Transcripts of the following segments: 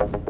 you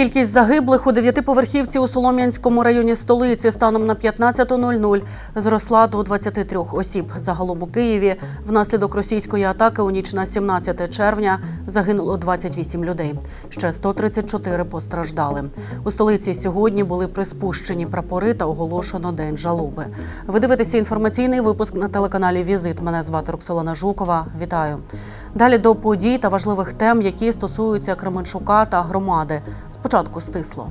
Кількість загиблих у дев'ятиповерхівці у Солом'янському районі столиці станом на 15.00 зросла до 23 осіб. Загалом у Києві внаслідок російської атаки у ніч на 17 червня загинуло 28 людей. Ще 134 постраждали. У столиці сьогодні були приспущені прапори та оголошено день жалоби. Ви дивитеся інформаційний випуск на телеканалі Візит. Мене звати Роксолана Жукова. Вітаю. Далі до подій та важливих тем, які стосуються Кременчука та громади. Спочатку стисло.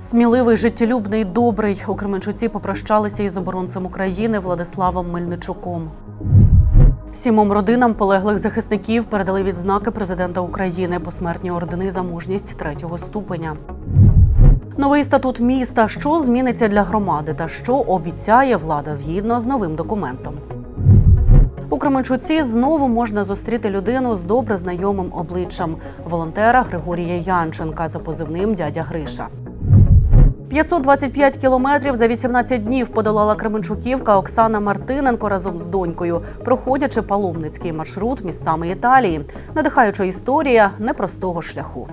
Сміливий, життєлюбний, добрий у Кременчуці попрощалися із оборонцем України Владиславом Мельничуком. Сімом родинам полеглих захисників передали відзнаки президента України посмертні ордени за мужність третього ступеня. Новий статут міста. Що зміниться для громади та що обіцяє влада згідно з новим документом. У Кременчуці знову можна зустріти людину з добре знайомим обличчям волонтера Григорія Янченка за позивним дядя Гриша. 525 кілометрів за 18 днів подолала Кременчуківка Оксана Мартиненко разом з донькою, проходячи паломницький маршрут місцями Італії, надихаюча історія непростого шляху.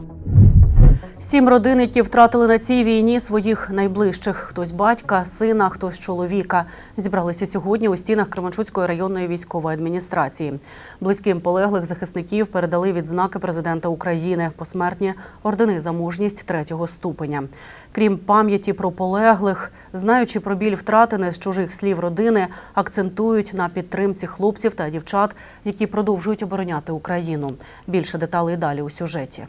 Сім родин, які втратили на цій війні своїх найближчих: хтось батька, сина, хтось чоловіка, зібралися сьогодні у стінах Кременчуцької районної військової адміністрації. Близьким полеглих захисників передали відзнаки президента України посмертні ордени за мужність третього ступеня. Крім пам'яті про полеглих, знаючи про біль втрати не з чужих слів родини, акцентують на підтримці хлопців та дівчат, які продовжують обороняти Україну. Більше деталей далі у сюжеті.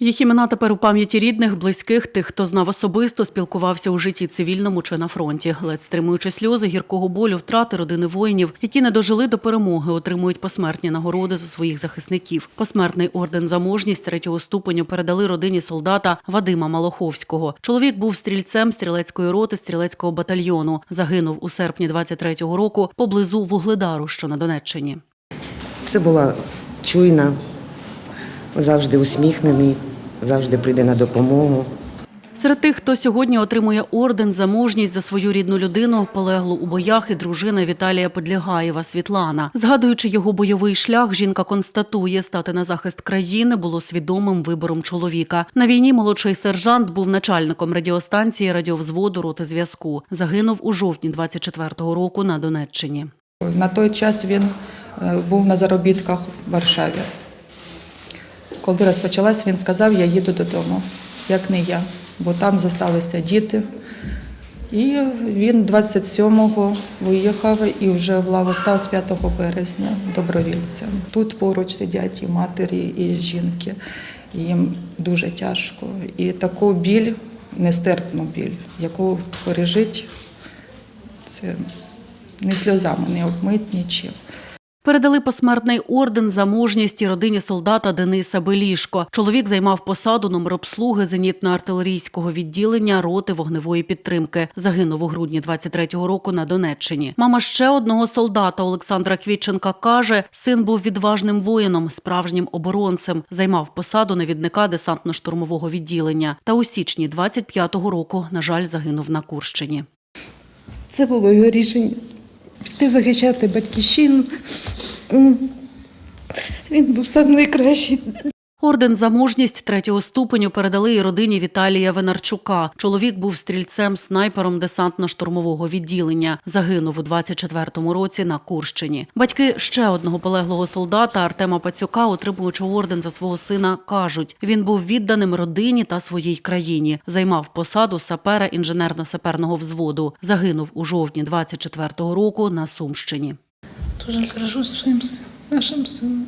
Їх імена тепер у пам'яті рідних, близьких, тих, хто знав особисто, спілкувався у житті цивільному чи на фронті. Ледь стримуючи сльози гіркого болю, втрати родини воїнів, які не дожили до перемоги, отримують посмертні нагороди за своїх захисників. Посмертний орден за мужність третього ступеню передали родині солдата Вадима Малоховського. Чоловік був стрільцем стрілецької роти стрілецького батальйону. Загинув у серпні 23-го року поблизу Вугледару, що на Донеччині. Це була чуйна, завжди усміхнений, завжди прийде на допомогу. Серед тих, хто сьогодні отримує орден за мужність за свою рідну людину, полеглу у боях і дружина Віталія Подлігаєва Світлана. Згадуючи його бойовий шлях, жінка констатує, стати на захист країни було свідомим вибором чоловіка. На війні молодший сержант був начальником радіостанції радіовзводу роти зв'язку. Загинув у жовтні 24-го року на Донеччині. На той час він е, був на заробітках в Варшаві. Коли розпочалась, він сказав, я їду додому, як не я, бо там залишилися діти. І він 27-го виїхав і вже в лаву став з 5 березня добровільцем. Тут поруч сидять і матері, і жінки. І їм дуже тяжко. І таку біль, нестерпну біль, яку пережить, це не сльозами не обмить нічим. Передали посмертний орден за мужність і родині солдата Дениса Белішко. Чоловік займав посаду номер обслуги зенітно-артилерійського відділення роти вогневої підтримки. Загинув у грудні 23-го року на Донеччині. Мама ще одного солдата Олександра Квітченка каже, син був відважним воїном, справжнім оборонцем. Займав посаду навідника десантно-штурмового відділення. Та у січні 25-го року, на жаль, загинув на Курщині. Це було його рішення піти захищати батьківщину. Він був найкращий. Орден за мужність третього ступеню передали і родині Віталія Венарчука. Чоловік був стрільцем-снайпером десантно-штурмового відділення. Загинув у 24-му році на Курщині. Батьки ще одного полеглого солдата Артема Пацюка, отримуючи орден за свого сина, кажуть, він був відданим родині та своїй країні. Займав посаду сапера інженерно-саперного взводу. Загинув у жовтні 24-го року на Сумщині. Дуже горжусь своїм нашим сином.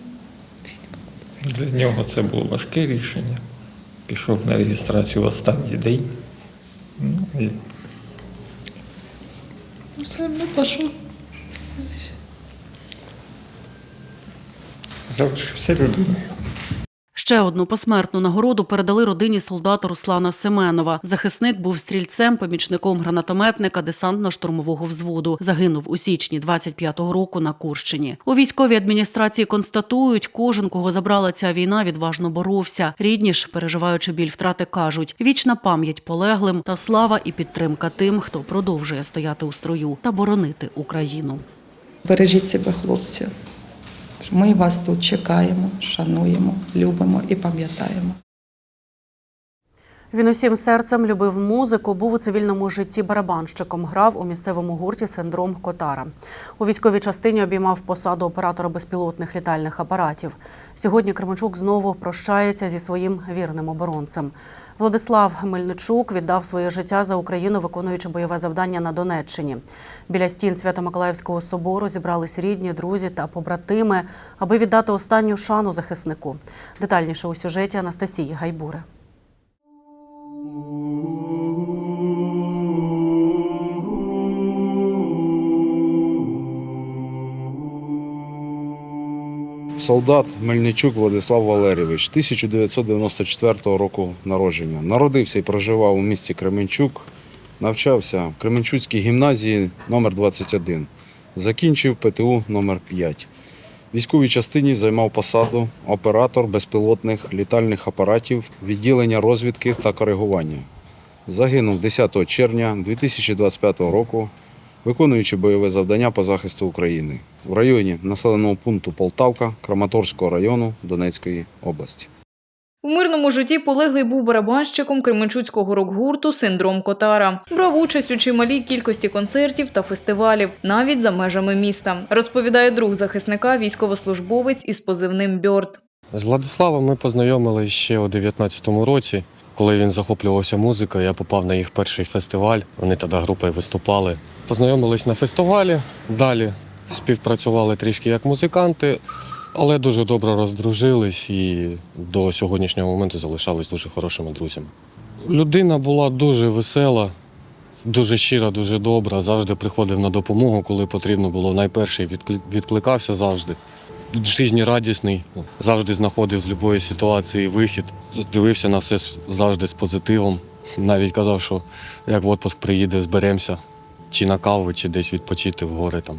Для нього це було важке рішення. Пішов на реєстрацію в останній день. Ну, і Все не пішов. залишився людиною. Ще одну посмертну нагороду передали родині солдата Руслана Семенова. Захисник був стрільцем, помічником гранатометника десантно-штурмового взводу. Загинув у січні 25-го року на Курщині. У військовій адміністрації констатують, кожен, кого забрала ця війна, відважно боровся. Рідні ж, переживаючи біль втрати, кажуть: вічна пам'ять полеглим та слава і підтримка тим, хто продовжує стояти у строю та боронити Україну. Бережіть себе, хлопці. Ми вас тут чекаємо, шануємо, любимо і пам'ятаємо. Він усім серцем любив музику, був у цивільному житті барабанщиком, грав у місцевому гурті синдром Котара. У військовій частині обіймав посаду оператора безпілотних літальних апаратів. Сьогодні Кременчук знову прощається зі своїм вірним оборонцем. Владислав Мельничук віддав своє життя за Україну, виконуючи бойове завдання на Донеччині. Біля стін Свято-Миколаївського собору зібрались рідні, друзі та побратими, аби віддати останню шану захиснику. Детальніше у сюжеті Анастасії Гайбури. Солдат Мельничук Владислав Валерійович, 1994 року народження. Народився і проживав у місті Кременчук, навчався в Кременчуцькій гімназії номер 21 Закінчив ПТУ номер 5 В військовій частині займав посаду оператор безпілотних літальних апаратів відділення розвідки та коригування. Загинув 10 червня 2025 року, виконуючи бойове завдання по захисту України в районі населеного пункту Полтавка Краматорського району Донецької області. У мирному житті полеглий був барабанщиком кременчуцького рок-гурту Синдром Котара. Брав участь у чималій кількості концертів та фестивалів, навіть за межами міста. Розповідає друг захисника, військовослужбовець із позивним Бьорд. З Владиславом ми познайомилися ще у 19-му році. Коли він захоплювався музикою, я попав на їх перший фестиваль. Вони тоді групою виступали. Познайомились на фестивалі, далі співпрацювали трішки як музиканти, але дуже добре роздружились і до сьогоднішнього моменту залишались дуже хорошими друзями. Людина була дуже весела, дуже щира, дуже добра. Завжди приходив на допомогу, коли потрібно було. Найперший відкликався завжди. Жизнерадісний, завжди знаходив з будь-якої ситуації вихід. Дивився на все завжди з позитивом. Навіть казав, що як в відпуск приїде, зберемося чи на каву, чи десь відпочити в гори там.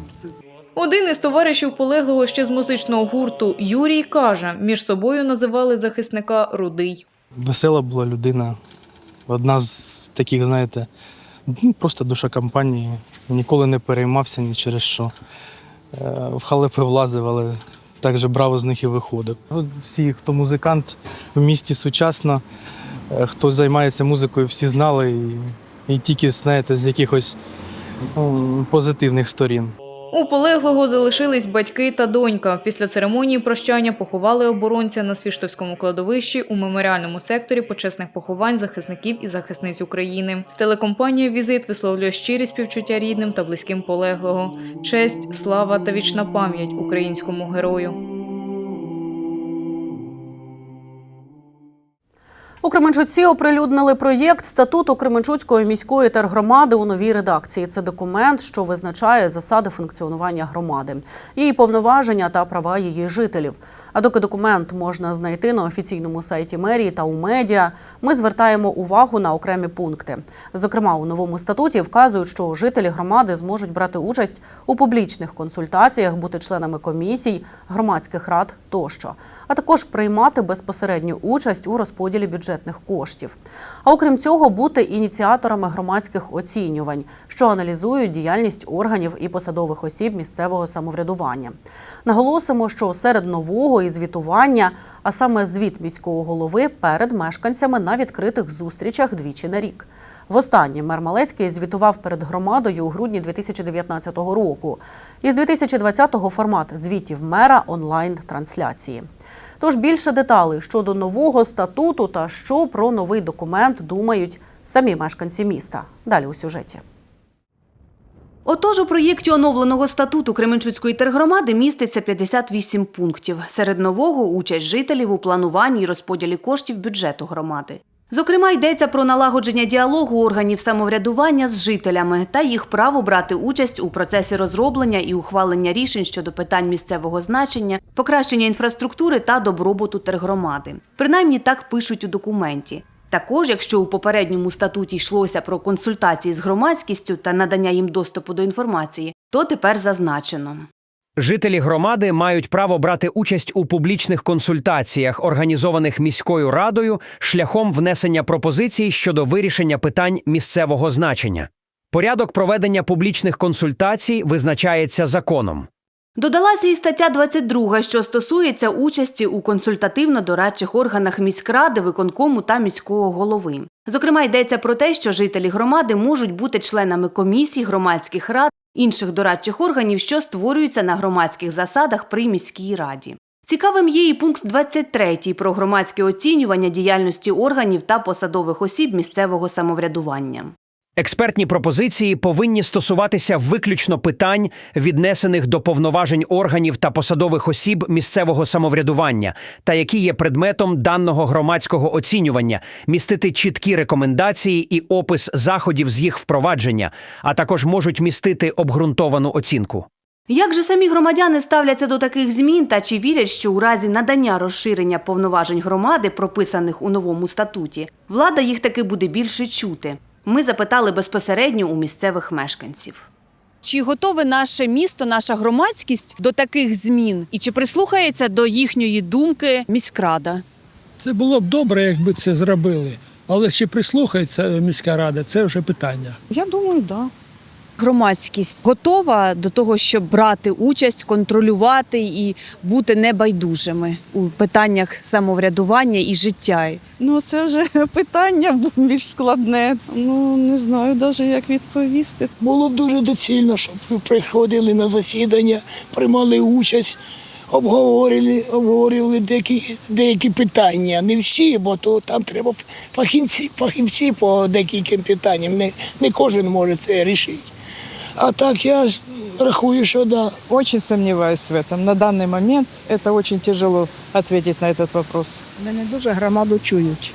Один із товаришів полеглого ще з музичного гурту Юрій каже, між собою називали захисника Рудий. Весела була людина. Одна з таких, знаєте, ну, просто душа компанії. Ніколи не переймався ні через що. Е, В халепи влазив, але так же браво з них і виходив. Всі, хто музикант в місті сучасно, е, хто займається музикою, всі знали і, і тільки, знаєте, з якихось позитивних сторін. У полеглого залишились батьки та донька. Після церемонії прощання поховали оборонця на Свіштовському кладовищі у меморіальному секторі почесних поховань захисників і захисниць України. Телекомпанія Візит висловлює щирі співчуття рідним та близьким полеглого. Честь, слава та вічна пам'ять українському герою. У Кременчуці оприлюднили проєкт статуту Кременчуцької міської тергромади у новій редакції. Це документ, що визначає засади функціонування громади, її повноваження та права її жителів. А доки документ можна знайти на офіційному сайті мерії та у медіа, ми звертаємо увагу на окремі пункти. Зокрема, у новому статуті вказують, що жителі громади зможуть брати участь у публічних консультаціях, бути членами комісій, громадських рад тощо, а також приймати безпосередню участь у розподілі бюджетних коштів. А окрім цього, бути ініціаторами громадських оцінювань, що аналізують діяльність органів і посадових осіб місцевого самоврядування. Наголосимо, що серед нового і звітування, а саме звіт міського голови перед мешканцями на відкритих зустрічах двічі на рік. Востаннє мер Малецький звітував перед громадою у грудні 2019 року. Із 2020-го формат звітів мера онлайн-трансляції. Тож більше деталей щодо нового статуту та що про новий документ думають самі мешканці міста. Далі у сюжеті. Отож, у проєкті оновленого статуту Кременчуцької тергромади міститься 58 пунктів. Серед нового участь жителів у плануванні і розподілі коштів бюджету громади. Зокрема, йдеться про налагодження діалогу органів самоврядування з жителями та їх право брати участь у процесі розроблення і ухвалення рішень щодо питань місцевого значення, покращення інфраструктури та добробуту тергромади. Принаймні так пишуть у документі. Також, якщо у попередньому статуті йшлося про консультації з громадськістю та надання їм доступу до інформації, то тепер зазначено. Жителі громади мають право брати участь у публічних консультаціях, організованих міською радою, шляхом внесення пропозицій щодо вирішення питань місцевого значення. Порядок проведення публічних консультацій визначається законом. Додалася і стаття 22, що стосується участі у консультативно-дорадчих органах міськради, виконкому та міського голови. Зокрема, йдеться про те, що жителі громади можуть бути членами комісій, громадських рад, інших дорадчих органів, що створюються на громадських засадах при міській раді. Цікавим є і пункт 23 про громадське оцінювання діяльності органів та посадових осіб місцевого самоврядування. Експертні пропозиції повинні стосуватися виключно питань, віднесених до повноважень органів та посадових осіб місцевого самоврядування, та які є предметом даного громадського оцінювання, містити чіткі рекомендації і опис заходів з їх впровадження, а також можуть містити обґрунтовану оцінку. Як же самі громадяни ставляться до таких змін та чи вірять, що у разі надання розширення повноважень громади, прописаних у новому статуті, влада їх таки буде більше чути? Ми запитали безпосередньо у місцевих мешканців. Чи готове наше місто, наша громадськість до таких змін? І чи прислухається до їхньої думки міськрада? Це було б добре, якби це зробили. Але чи прислухається міська рада, це вже питання. Я думаю, так. Да. Громадськість готова до того, щоб брати участь, контролювати і бути небайдужими у питаннях самоврядування і життя. Ну, це вже питання більш складне. Ну не знаю навіть як відповісти. Було б дуже доцільно, щоб ви приходили на засідання, приймали участь, обговорювали, обговорювали деякі, деякі питання. Не всі, бо то там треба фахівці, фахівці по деяким питанням. Не, не кожен може це рішити. А так я рахую, що да. Очень сомневаюсь в этом. На даний момент це дуже тяжело ответить на этот вопрос. Мене дуже громаду чують.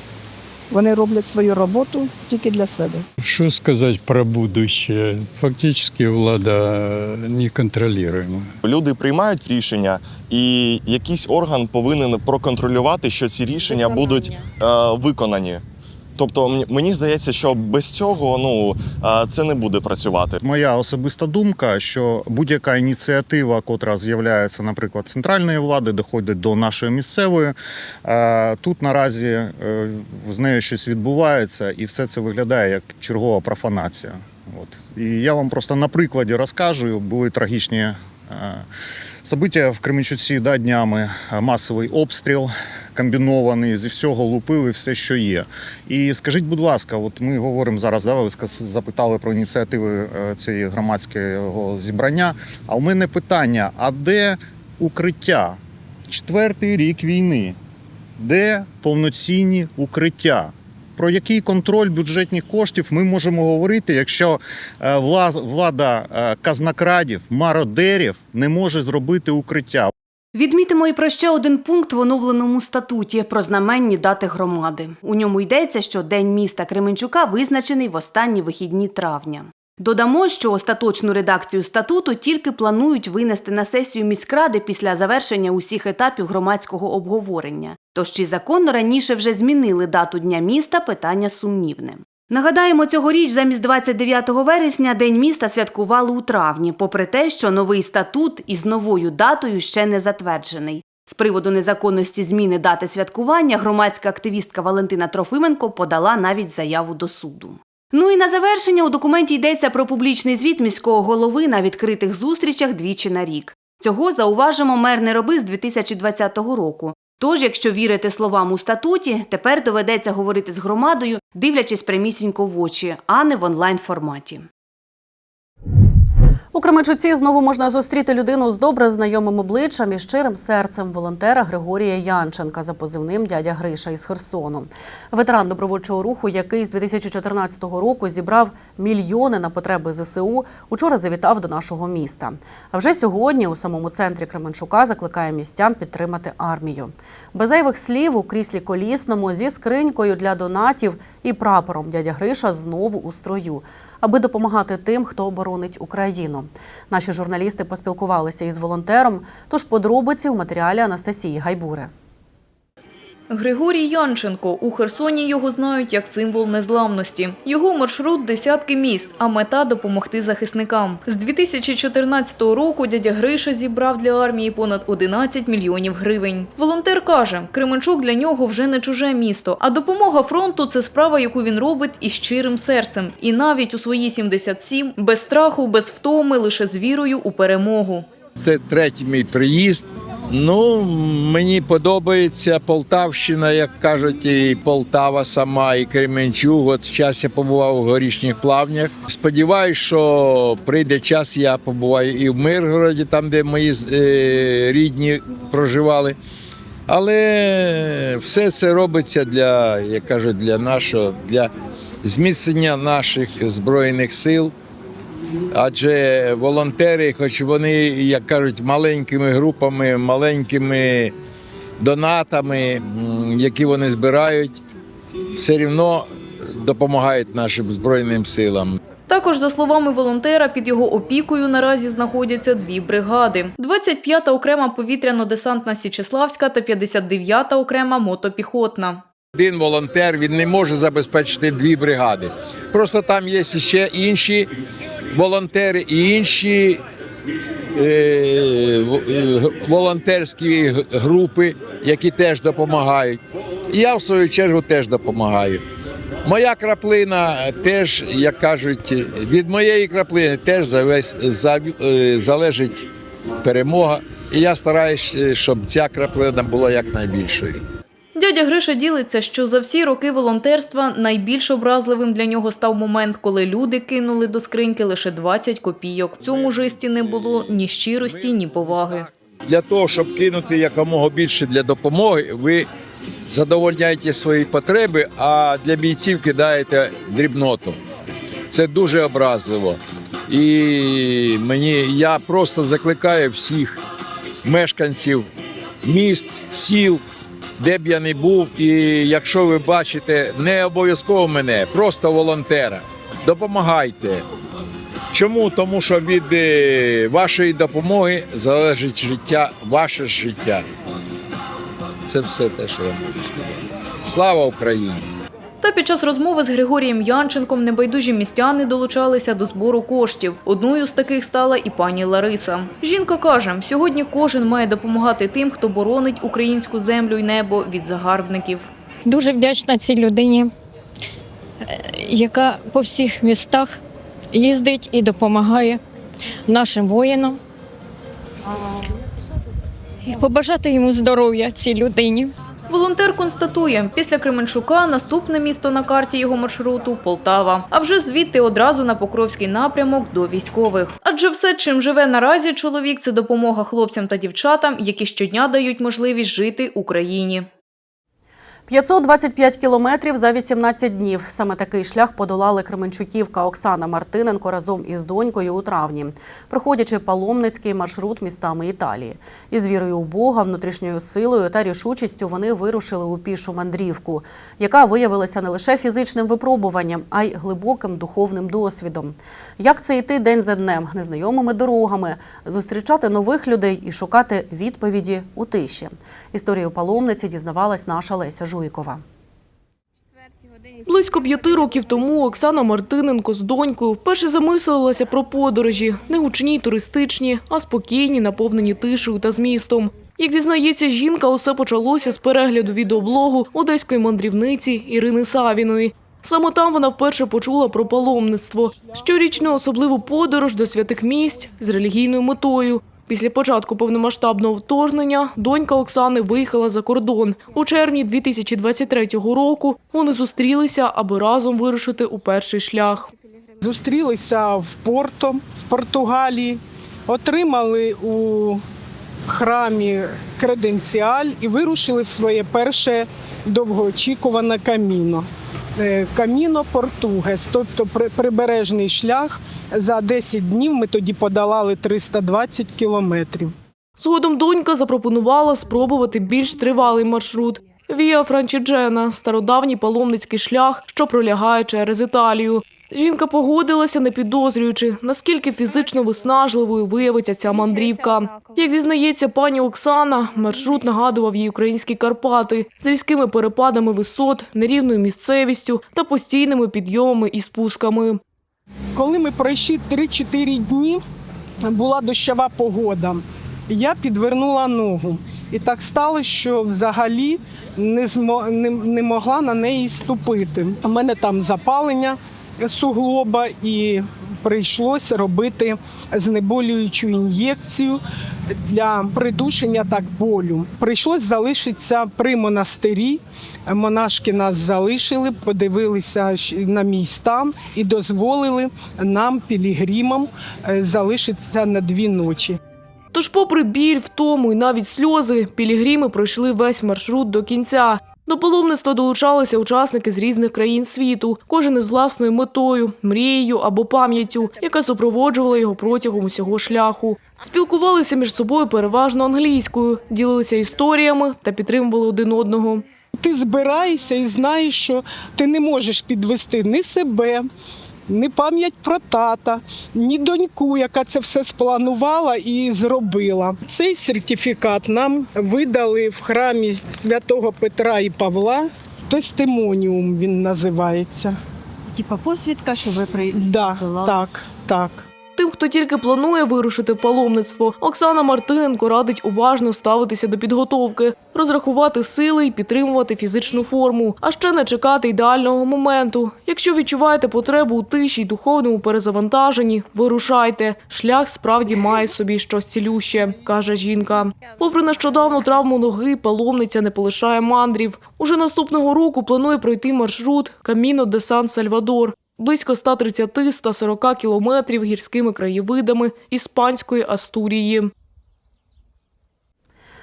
Вони роблять свою роботу тільки для себе. Что сказать про будущее? Фактически влада неконтролируема. Люди приймають рішення, і якийсь орган повинен проконтролювати, що ці рішення будуть е, виконані. Тобто мені здається, що без цього ну це не буде працювати. Моя особиста думка, що будь-яка ініціатива, котра з'являється, наприклад, центральної влади, доходить до нашої місцевої. Тут наразі е, з нею щось відбувається, і все це виглядає як чергова профанація. От. І я вам просто на прикладі розкажу. Були трагічні е, собиття в Кременчуці да, днями, е, масовий обстріл. Комбінований зі всього лупили все, що є. І скажіть, будь ласка, от ми говоримо зараз, да, ви запитали про ініціативи е, цієї громадського зібрання. А у мене питання: а де укриття? Четвертий рік війни. Де повноцінні укриття? Про який контроль бюджетних коштів ми можемо говорити, якщо е, влада е, казнокрадів, мародерів не може зробити укриття? Відмітимо і про ще один пункт в оновленому статуті про знаменні дати громади. У ньому йдеться, що День міста Кременчука визначений в останні вихідні травня. Додамо, що остаточну редакцію статуту тільки планують винести на сесію міськради після завершення усіх етапів громадського обговорення. Тож чи законно раніше вже змінили дату Дня міста питання сумнівне. Нагадаємо, цьогоріч замість 29 вересня День міста святкували у травні, попри те, що новий статут із новою датою ще не затверджений. З приводу незаконності зміни дати святкування громадська активістка Валентина Трофименко подала навіть заяву до суду. Ну і на завершення у документі йдеться про публічний звіт міського голови на відкритих зустрічах двічі на рік. Цього зауважимо мер не робив з 2020 року. Тож, якщо вірити словам у статуті, тепер доведеться говорити з громадою, дивлячись прямісінько в очі, а не в онлайн форматі. У Кременчуці знову можна зустріти людину з добре знайомим обличчям і щирим серцем волонтера Григорія Янченка за позивним дядя Гриша із Херсону. Ветеран добровольчого руху, який з 2014 року зібрав мільйони на потреби ЗСУ, учора завітав до нашого міста. А вже сьогодні у самому центрі Кременчука закликає містян підтримати армію. Без зайвих слів у кріслі колісному зі скринькою для донатів і прапором дядя Гриша знову у строю аби допомагати тим, хто оборонить Україну. Наші журналісти поспілкувалися із волонтером. Тож подробиці у матеріалі Анастасії Гайбури. Григорій Янченко. У Херсоні його знають як символ незламності. Його маршрут – десятки міст, а мета – допомогти захисникам. З 2014 року дядя Гриша зібрав для армії понад 11 мільйонів гривень. Волонтер каже, Кременчук для нього вже не чуже місто, а допомога фронту – це справа, яку він робить із щирим серцем. І навіть у свої 77 – без страху, без втоми, лише з вірою у перемогу. Це третій мій приїзд. Ну, мені подобається Полтавщина, як кажуть, і Полтава сама, і Кременчуг. От час я побував у горішніх плавнях. Сподіваюсь, що прийде час, я побуваю і в Миргороді, там, де мої е, рідні проживали. Але все це робиться для, як кажуть, для нашого, для зміцнення наших збройних сил. Адже волонтери, хоч вони, як кажуть, маленькими групами, маленькими донатами, які вони збирають, все одно допомагають нашим Збройним силам. Також, за словами волонтера, під його опікою наразі знаходяться дві бригади: 25-та окрема повітряно-десантна Січеславська та 59-та окрема мотопіхотна. Один волонтер він не може забезпечити дві бригади. Просто там є ще інші волонтери і інші е, е, волонтерські групи, які теж допомагають. І я в свою чергу теж допомагаю. Моя краплина теж, як кажуть, від моєї краплини теж е, залежить перемога. І я стараюся, щоб ця краплина була якнайбільшою. Дядя Гриша ділиться, що за всі роки волонтерства найбільш образливим для нього став момент, коли люди кинули до скриньки лише 20 копійок. В цьому жесті не було ні щирості, ні поваги. Для того, щоб кинути якомога більше для допомоги, ви задовольняєте свої потреби, а для бійців кидаєте дрібноту. Це дуже образливо. І мені я просто закликаю всіх мешканців міст, сіл, де б я не був. І якщо ви бачите, не обов'язково мене, просто волонтера, допомагайте. Чому? Тому що від е, вашої допомоги залежить життя, ваше життя. Це все те, що я можу сказати. Слава Україні! Та під час розмови з Григорієм Янченком небайдужі містяни долучалися до збору коштів. Одною з таких стала і пані Лариса. Жінка каже, сьогодні кожен має допомагати тим, хто боронить українську землю й небо від загарбників. Дуже вдячна цій людині, е, яка по всіх містах їздить і допомагає нашим воїнам. І побажати йому здоров'я цій людині. Волонтер констатує, після Кременчука наступне місто на карті його маршруту Полтава. А вже звідти одразу на Покровський напрямок до військових. Адже все, чим живе наразі чоловік, це допомога хлопцям та дівчатам, які щодня дають можливість жити Україні. 525 кілометрів за 18 днів. Саме такий шлях подолали Кременчуківка Оксана Мартиненко разом із донькою у травні, проходячи паломницький маршрут містами Італії. Із вірою у Бога, внутрішньою силою та рішучістю вони вирушили у пішу мандрівку, яка виявилася не лише фізичним випробуванням, а й глибоким духовним досвідом. Як це йти день за днем, незнайомими дорогами, зустрічати нових людей і шукати відповіді у тиші. Історію паломниці дізнавалась наша Леся Жуйкова. Близько п'яти років тому Оксана Мартиненко з донькою вперше замислилася про подорожі, не гучні, й туристичні, а спокійні, наповнені тишею та змістом. Як дізнається жінка, усе почалося з перегляду відеоблогу одеської мандрівниці Ірини Савіної. Саме там вона вперше почула про паломництво, щорічну особливу подорож до святих місць з релігійною метою. Після початку повномасштабного вторгнення донька Оксани виїхала за кордон. У червні 2023 року вони зустрілися, аби разом вирушити у перший шлях. Зустрілися в Порто в Португалії, отримали у храмі креденціаль і вирушили в своє перше довгоочікуване каміно. Е, Каміно Португес, тобто при- прибережний шлях. За 10 днів ми тоді подолали 320 кілометрів. Згодом донька запропонувала спробувати більш тривалий маршрут. Віа Франчіджена – стародавній паломницький шлях, що пролягає через Італію. Жінка погодилася, не підозрюючи, наскільки фізично виснажливою виявиться ця мандрівка. Як зізнається пані Оксана, маршрут нагадував їй українські Карпати з різкими перепадами висот, нерівною місцевістю та постійними підйомами і спусками. Коли ми пройшли 3-4 дні, була дощова погода. Я підвернула ногу. І так сталося, що взагалі не, змо, не, не могла на неї ступити. У мене там запалення суглоба і прийшлося робити знеболюючу ін'єкцію для придушення так болю. Прийшлось залишитися при монастирі. Монашки нас залишили, подивилися на мій стан і дозволили нам, пілігримам, е, залишитися на дві ночі. Тож, попри біль, втому і навіть сльози, пілігрими пройшли весь маршрут до кінця. До паломництва долучалися учасники з різних країн світу, кожен із власною метою, мрією або пам'яттю, яка супроводжувала його протягом усього шляху. Спілкувалися між собою переважно англійською, ділилися історіями та підтримували один одного. Ти збираєшся і знаєш, що ти не можеш підвести ні себе, ні пам'ять про тата, ні доньку, яка це все спланувала і зробила. Цей сертифікат нам видали в храмі святого Петра і Павла. Тестимоніум він називається. Типа посвідка, що ви при Да, так, так. Тим, хто тільки планує вирушити в паломництво, Оксана Мартиненко радить уважно ставитися до підготовки, розрахувати сили і підтримувати фізичну форму, а ще не чекати ідеального моменту. Якщо відчуваєте потребу у тиші й духовному перезавантаженні, вирушайте. Шлях справді має собі щось цілюще, каже жінка. Попри нещодавну травму ноги, паломниця не полишає мандрів. Уже наступного року планує пройти маршрут Каміно де Сан Сальвадор. Близько 130-140 кілометрів гірськими краєвидами іспанської Астурії.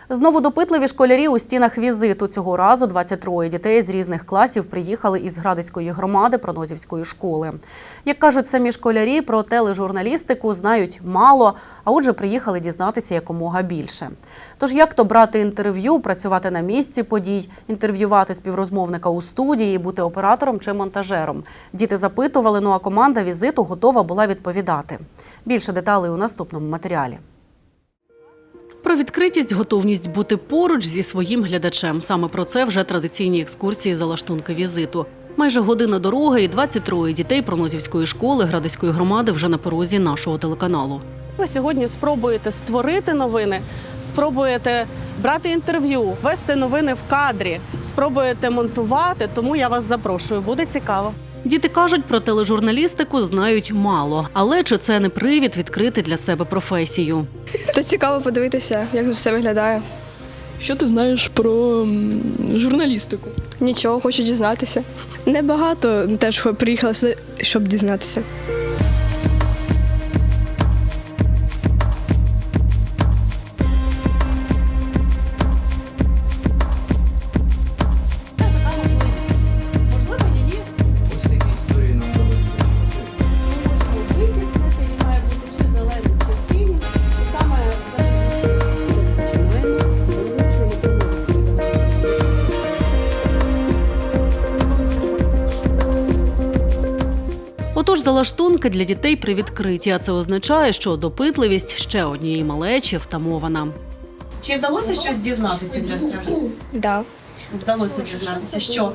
Знову допитливі школярі у стінах візиту. Цього разу 23 дітей з різних класів приїхали із Градицької громади Пронозівської школи. Як кажуть самі школярі, про тележурналістику знають мало, а отже, приїхали дізнатися якомога більше. Тож як то брати інтерв'ю, працювати на місці подій, інтерв'ювати співрозмовника у студії, бути оператором чи монтажером. Діти запитували, ну а команда візиту готова була відповідати. Більше деталей у наступному матеріалі. Про відкритість, готовність бути поруч зі своїм глядачем. Саме про це вже традиційні екскурсії залаштунки візиту. Майже година дороги і 23 дітей Пронозівської школи Градиської громади вже на порозі нашого телеканалу. Ви сьогодні спробуєте створити новини, спробуєте брати інтерв'ю, вести новини в кадрі, спробуєте монтувати. Тому я вас запрошую. Буде цікаво. Діти кажуть, про тележурналістику знають мало, але чи це не привід відкрити для себе професію? Та цікаво подивитися, як все виглядає. Що ти знаєш про журналістику? Нічого, хочу дізнатися. Небагато теж приїхала сюди, щоб дізнатися. Залаштунки для дітей привідкриті, а це означає, що допитливість ще однієї малечі втамована. Чи вдалося щось дізнатися для себе? Да. Вдалося дізнатися, що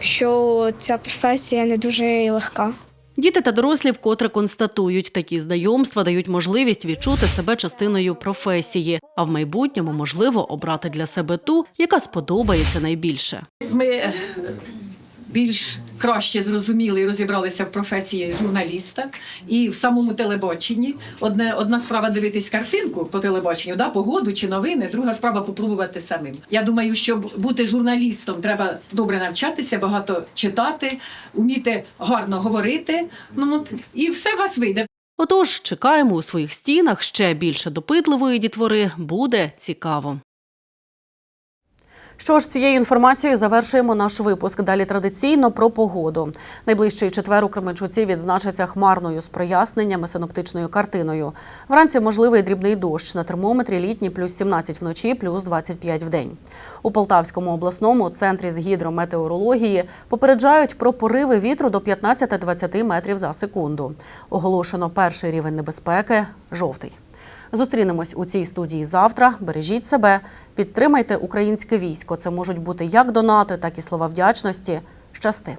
Що ця професія не дуже легка. Діти та дорослі вкотре констатують, такі знайомства дають можливість відчути себе частиною професії, а в майбутньому можливо обрати для себе ту, яка сподобається найбільше. Ми е, більш краще зрозуміли і розібралися в професії журналіста і в самому телебаченні. Одне, одна справа дивитись картинку по телебаченню, да, погоду чи новини, друга справа попробувати самим. Я думаю, щоб бути журналістом, треба добре навчатися, багато читати, вміти гарно говорити. Ну і все у вас вийде. Отож, чекаємо у своїх стінах ще більше допитливої дітвори. Буде цікаво. Що ж, цією інформацією завершуємо наш випуск. Далі традиційно про погоду. Найближчий четвер у Кременчуці відзначиться хмарною з проясненнями синоптичною картиною. Вранці можливий дрібний дощ. На термометрі літній плюс 17 вночі, плюс 25 в день. У Полтавському обласному центрі з гідрометеорології попереджають про пориви вітру до 15-20 метрів за секунду. Оголошено перший рівень небезпеки жовтий. Зустрінемось у цій студії завтра. Бережіть себе, підтримайте українське військо. Це можуть бути як донати, так і слова вдячності. Щасти.